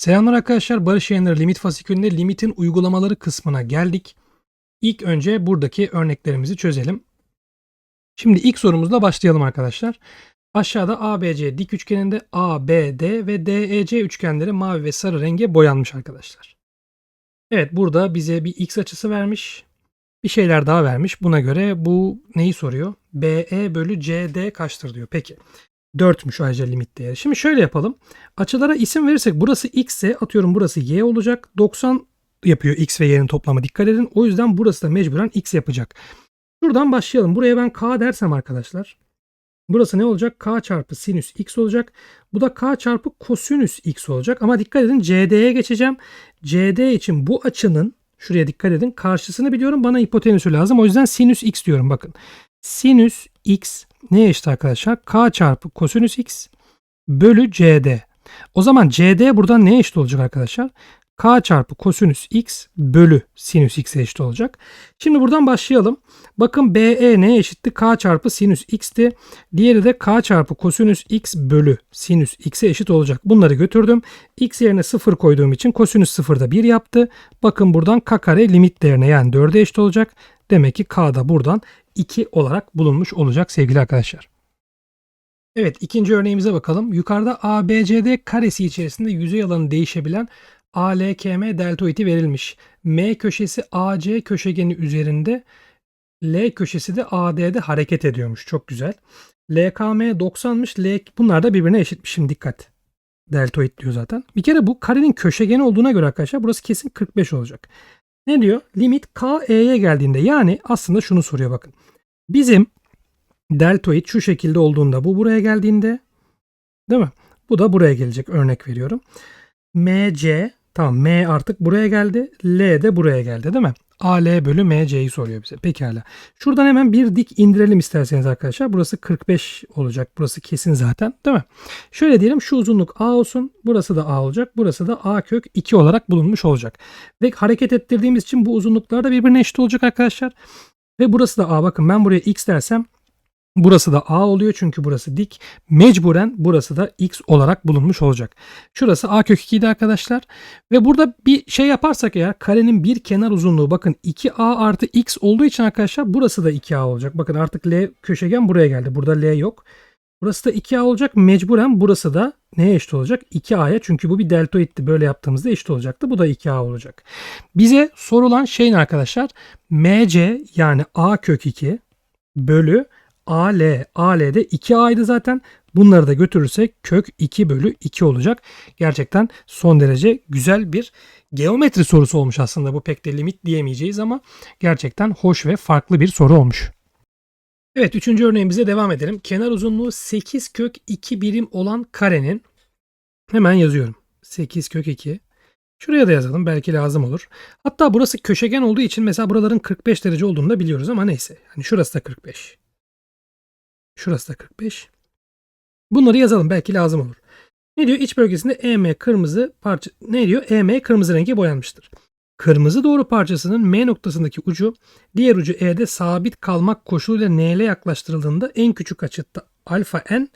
Selamlar arkadaşlar. Barış Yayınları Limit Fasikülünde limitin uygulamaları kısmına geldik. İlk önce buradaki örneklerimizi çözelim. Şimdi ilk sorumuzla başlayalım arkadaşlar. Aşağıda ABC dik üçgeninde ABD ve DEC üçgenleri mavi ve sarı renge boyanmış arkadaşlar. Evet burada bize bir x açısı vermiş. Bir şeyler daha vermiş. Buna göre bu neyi soruyor? BE bölü CD kaçtır diyor. Peki. 4'müş ayrıca limit değeri. Şimdi şöyle yapalım. Açılara isim verirsek burası x ise atıyorum burası y olacak. 90 yapıyor x ve y'nin toplamı dikkat edin. O yüzden burası da mecburen x yapacak. Şuradan başlayalım. Buraya ben k dersem arkadaşlar. Burası ne olacak? k çarpı sinüs x olacak. Bu da k çarpı kosinüs x olacak. Ama dikkat edin CD'ye geçeceğim. CD için bu açının şuraya dikkat edin. Karşısını biliyorum. Bana hipotenüsü lazım. O yüzden sinüs x diyorum. Bakın. Sinüs x neye eşit arkadaşlar? K çarpı kosinüs x bölü CD. O zaman CD buradan neye eşit olacak arkadaşlar? K çarpı kosinüs x bölü sinüs x'e eşit olacak. Şimdi buradan başlayalım. Bakın BE neye eşitti? K çarpı sinüs x'ti. Diğeri de K çarpı kosinüs x bölü sinüs x'e eşit olacak. Bunları götürdüm. X yerine 0 koyduğum için kosinüs 0 da 1 yaptı. Bakın buradan k kare limit değerine yani 4'e eşit olacak. Demek ki k da buradan 2 olarak bulunmuş olacak sevgili arkadaşlar. Evet ikinci örneğimize bakalım. Yukarıda ABCD karesi içerisinde yüzey alanı değişebilen ALKM deltoidi verilmiş. M köşesi AC köşegeni üzerinde L köşesi de AD'de hareket ediyormuş. Çok güzel. LKM 90'mış. L bunlar da birbirine eşitmiş. Şimdi dikkat. Deltoid diyor zaten. Bir kere bu karenin köşegeni olduğuna göre arkadaşlar burası kesin 45 olacak. Ne diyor? Limit k e'ye geldiğinde yani aslında şunu soruyor bakın. Bizim deltoid şu şekilde olduğunda bu buraya geldiğinde değil mi? Bu da buraya gelecek örnek veriyorum. MC tamam M artık buraya geldi. L de buraya geldi değil mi? AL bölü MC'yi soruyor bize. Pekala. Şuradan hemen bir dik indirelim isterseniz arkadaşlar. Burası 45 olacak. Burası kesin zaten değil mi? Şöyle diyelim şu uzunluk A olsun. Burası da A olacak. Burası da A kök 2 olarak bulunmuş olacak. Ve hareket ettirdiğimiz için bu uzunluklar da birbirine eşit olacak arkadaşlar. Ve burası da A. Bakın ben buraya X dersem Burası da A oluyor çünkü burası dik. Mecburen burası da X olarak bulunmuş olacak. Şurası A kök 2 idi arkadaşlar. Ve burada bir şey yaparsak eğer karenin bir kenar uzunluğu bakın 2A artı X olduğu için arkadaşlar burası da 2A olacak. Bakın artık L köşegen buraya geldi. Burada L yok. Burası da 2A olacak. Mecburen burası da neye eşit olacak? 2A'ya çünkü bu bir deltoidti. Böyle yaptığımızda eşit olacaktı. Bu da 2A olacak. Bize sorulan şey ne arkadaşlar? MC yani A kök 2 bölü AL. AL'de 2A'ydı zaten. Bunları da götürürsek kök 2 bölü 2 olacak. Gerçekten son derece güzel bir geometri sorusu olmuş aslında. Bu pek de limit diyemeyeceğiz ama gerçekten hoş ve farklı bir soru olmuş. Evet üçüncü örneğimize devam edelim. Kenar uzunluğu 8 kök 2 birim olan karenin hemen yazıyorum. 8 kök 2. Şuraya da yazalım belki lazım olur. Hatta burası köşegen olduğu için mesela buraların 45 derece olduğunu da biliyoruz ama neyse. Hani şurası da 45. Şurası da 45. Bunları yazalım belki lazım olur. Ne diyor? İç bölgesinde EM kırmızı parça ne diyor? EM kırmızı rengi boyanmıştır. Kırmızı doğru parçasının M noktasındaki ucu diğer ucu E'de sabit kalmak koşuluyla NL yaklaştırıldığında en küçük açı alfa n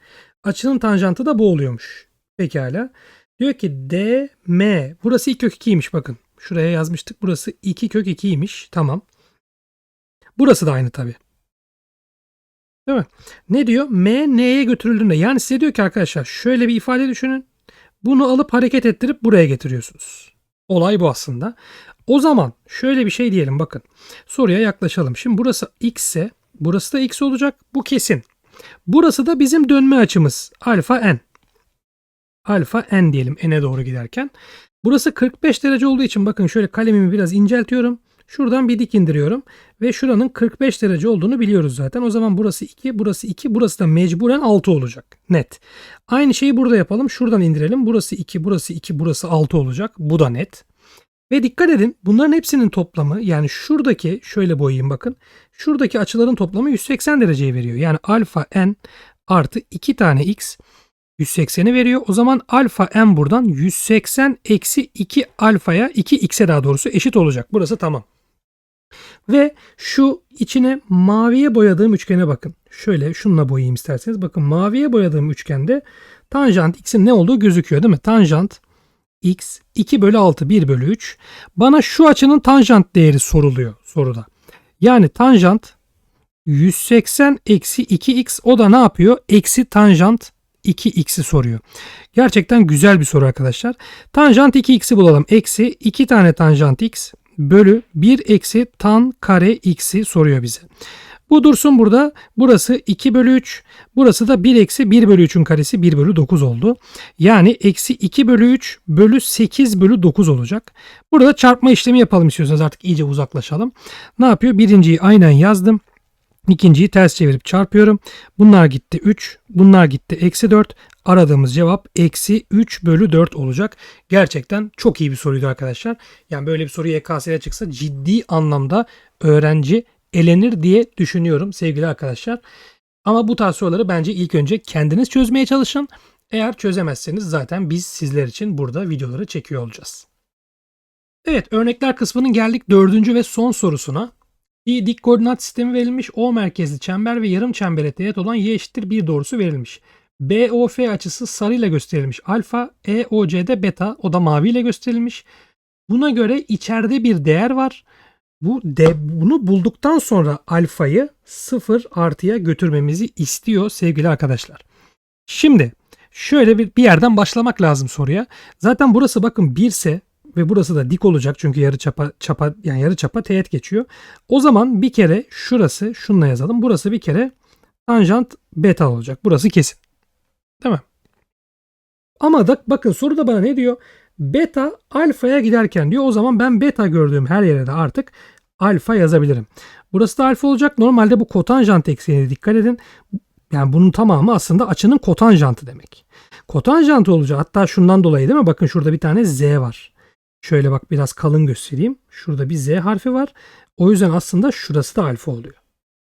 açının tanjantı da bu oluyormuş. Pekala. Diyor ki DM burası 2 kök 2'ymiş bakın. Şuraya yazmıştık. Burası 2 kök 2'ymiş. Tamam. Burası da aynı tabi. Değil mi? Ne diyor? M N'ye götürüldüğünde. Yani size diyor ki arkadaşlar şöyle bir ifade düşünün. Bunu alıp hareket ettirip buraya getiriyorsunuz. Olay bu aslında. O zaman şöyle bir şey diyelim bakın. Soruya yaklaşalım. Şimdi burası x ise burası da x olacak. Bu kesin. Burası da bizim dönme açımız. Alfa n. Alfa n diyelim n'e doğru giderken. Burası 45 derece olduğu için bakın şöyle kalemimi biraz inceltiyorum. Şuradan bir dik indiriyorum ve şuranın 45 derece olduğunu biliyoruz zaten. O zaman burası 2, burası 2, burası da mecburen 6 olacak. Net. Aynı şeyi burada yapalım. Şuradan indirelim. Burası 2, burası 2, burası 6 olacak. Bu da net. Ve dikkat edin bunların hepsinin toplamı yani şuradaki şöyle boyayayım bakın. Şuradaki açıların toplamı 180 dereceyi veriyor. Yani alfa n artı 2 tane x 180'i veriyor. O zaman alfa n buradan 180 eksi 2 alfaya 2 x'e daha doğrusu eşit olacak. Burası tamam. Ve şu içine maviye boyadığım üçgene bakın. Şöyle şununla boyayayım isterseniz. Bakın maviye boyadığım üçgende tanjant x'in ne olduğu gözüküyor değil mi? Tanjant x 2 bölü 6 1 bölü 3. Bana şu açının tanjant değeri soruluyor soruda. Yani tanjant 180 eksi 2x o da ne yapıyor? Eksi tanjant 2x'i soruyor. Gerçekten güzel bir soru arkadaşlar. Tanjant 2x'i bulalım. Eksi 2 tane tanjant x bölü 1 eksi tan kare x'i soruyor bize. Bu dursun burada. Burası 2 bölü 3. Burası da 1 eksi 1 bölü 3'ün karesi 1 bölü 9 oldu. Yani eksi 2 bölü 3 bölü 8 bölü 9 olacak. Burada çarpma işlemi yapalım istiyorsanız artık iyice uzaklaşalım. Ne yapıyor? Birinciyi aynen yazdım. İkinciyi ters çevirip çarpıyorum. Bunlar gitti 3. Bunlar gitti eksi 4. Aradığımız cevap eksi 3 bölü 4 olacak. Gerçekten çok iyi bir soruydu arkadaşlar. Yani böyle bir soru YKS'ye çıksa ciddi anlamda öğrenci elenir diye düşünüyorum sevgili arkadaşlar. Ama bu tarz soruları bence ilk önce kendiniz çözmeye çalışın. Eğer çözemezseniz zaten biz sizler için burada videoları çekiyor olacağız. Evet örnekler kısmının geldik dördüncü ve son sorusuna. Bir dik koordinat sistemi verilmiş. O merkezli çember ve yarım çembere teğet olan y eşittir 1 doğrusu verilmiş. BOF açısı sarıyla gösterilmiş. Alfa, EOC'de beta o da maviyle gösterilmiş. Buna göre içeride bir değer var. Bu de, bunu bulduktan sonra alfayı 0 artıya götürmemizi istiyor sevgili arkadaşlar. Şimdi şöyle bir, bir yerden başlamak lazım soruya. Zaten burası bakın 1 ise ve burası da dik olacak çünkü yarı çapa çapa yani yarı çapa teğet geçiyor. O zaman bir kere şurası şununla yazalım. Burası bir kere tanjant beta olacak. Burası kesin. Değil mi? Ama da bakın soruda bana ne diyor? Beta alfaya giderken diyor. O zaman ben beta gördüğüm her yere de artık alfa yazabilirim. Burası da alfa olacak. Normalde bu kotanjant eksenine dikkat edin. Yani bunun tamamı aslında açının kotanjantı demek. Kotanjantı olacak. Hatta şundan dolayı değil mi? Bakın şurada bir tane z var. Şöyle bak biraz kalın göstereyim. Şurada bir z harfi var. O yüzden aslında şurası da alfa oluyor.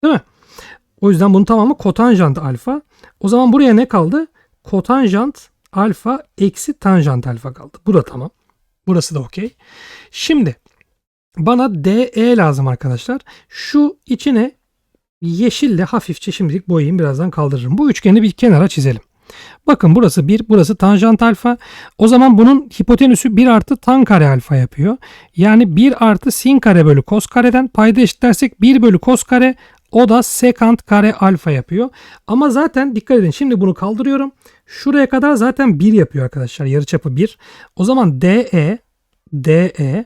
Değil mi? O yüzden bunun tamamı kotanjant alfa. O zaman buraya ne kaldı? Kotanjant alfa eksi tanjant alfa kaldı. Bu da tamam. Burası da okey. Şimdi bana DE lazım arkadaşlar. Şu içine yeşille hafifçe şimdilik boyayayım birazdan kaldırırım. Bu üçgeni bir kenara çizelim. Bakın burası 1, burası tanjant alfa. O zaman bunun hipotenüsü 1 artı tan kare alfa yapıyor. Yani 1 artı sin kare bölü kos kareden payda eşitlersek 1 bölü kos kare o da sekant kare alfa yapıyor. Ama zaten dikkat edin şimdi bunu kaldırıyorum. Şuraya kadar zaten 1 yapıyor arkadaşlar. Yarıçapı 1. O zaman DE DE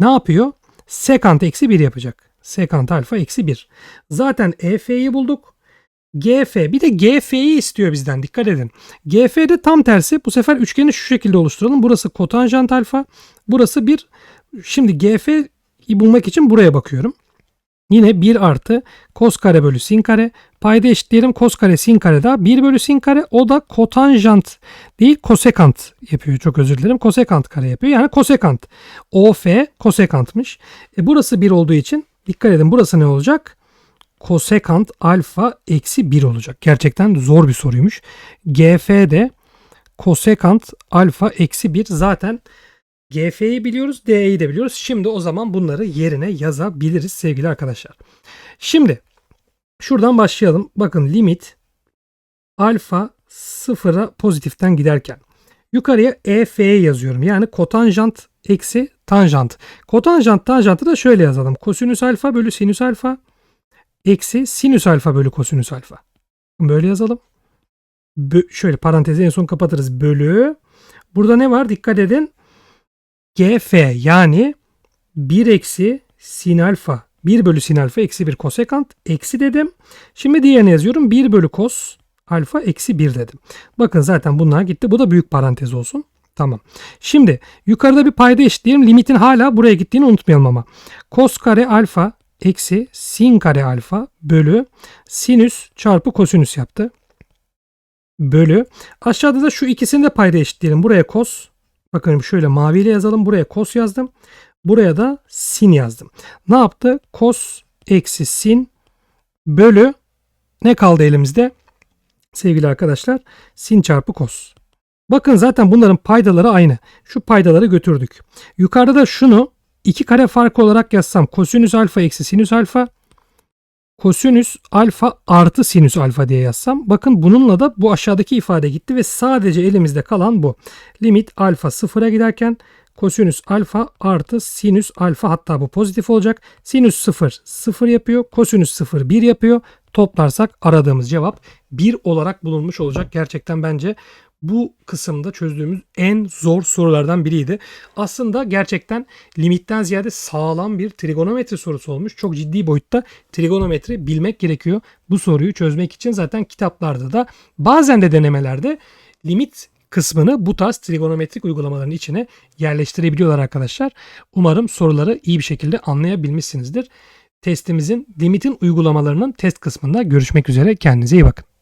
ne yapıyor? Sekant eksi 1 yapacak. Sekant alfa eksi 1. Zaten EF'yi bulduk. GF bir de GF'yi istiyor bizden dikkat edin. GF de tam tersi. Bu sefer üçgeni şu şekilde oluşturalım. Burası kotanjant alfa. Burası 1. Şimdi GF'yi bulmak için buraya bakıyorum. Yine 1 artı kos kare bölü sin kare. Payda eşitleyelim kos kare sin kare daha 1 bölü sin kare o da kotanjant değil kosekant yapıyor. Çok özür dilerim. Kosekant kare yapıyor. Yani kosekant. OF kosekantmış. E burası 1 olduğu için dikkat edin burası ne olacak? Kosekant alfa eksi 1 olacak. Gerçekten zor bir soruymuş. GF de kosekant alfa eksi 1 zaten GF'yi biliyoruz, DE'yi de biliyoruz. Şimdi o zaman bunları yerine yazabiliriz sevgili arkadaşlar. Şimdi şuradan başlayalım. Bakın limit alfa sıfıra pozitiften giderken yukarıya EF'ye yazıyorum. Yani kotanjant eksi tanjant. Kotanjant tanjantı da şöyle yazalım. Kosinüs alfa bölü sinüs alfa eksi sinüs alfa bölü kosinüs alfa. Böyle yazalım. Bö- şöyle parantezi en son kapatırız. Bölü. Burada ne var? Dikkat edin. GF yani 1 eksi sin alfa 1 bölü sin alfa eksi 1 kosekant eksi dedim. Şimdi diğerini yazıyorum. 1 bölü kos alfa eksi 1 dedim. Bakın zaten bunlar gitti. Bu da büyük parantez olsun. Tamam. Şimdi yukarıda bir payda eşitleyelim. Limitin hala buraya gittiğini unutmayalım ama. Kos kare alfa eksi sin kare alfa bölü sinüs çarpı kosinüs yaptı. Bölü. Aşağıda da şu ikisini de payda eşitleyelim. Buraya kos. Bakın şöyle maviyle yazalım. Buraya kos yazdım. Buraya da sin yazdım. Ne yaptı? Kos eksi sin bölü ne kaldı elimizde? Sevgili arkadaşlar sin çarpı kos. Bakın zaten bunların paydaları aynı. Şu paydaları götürdük. Yukarıda da şunu iki kare farkı olarak yazsam kosinüs alfa eksi sinüs alfa kosinüs alfa artı sinüs alfa diye yazsam bakın bununla da bu aşağıdaki ifade gitti ve sadece elimizde kalan bu. Limit alfa sıfıra giderken kosinüs alfa artı sinüs alfa hatta bu pozitif olacak. Sinüs 0 0 yapıyor. Kosinüs 0 1 yapıyor. Toplarsak aradığımız cevap 1 olarak bulunmuş olacak. Gerçekten bence bu kısımda çözdüğümüz en zor sorulardan biriydi. Aslında gerçekten limitten ziyade sağlam bir trigonometri sorusu olmuş. Çok ciddi boyutta trigonometri bilmek gerekiyor. Bu soruyu çözmek için zaten kitaplarda da bazen de denemelerde limit kısmını bu tarz trigonometrik uygulamaların içine yerleştirebiliyorlar arkadaşlar. Umarım soruları iyi bir şekilde anlayabilmişsinizdir. Testimizin limitin uygulamalarının test kısmında görüşmek üzere. Kendinize iyi bakın.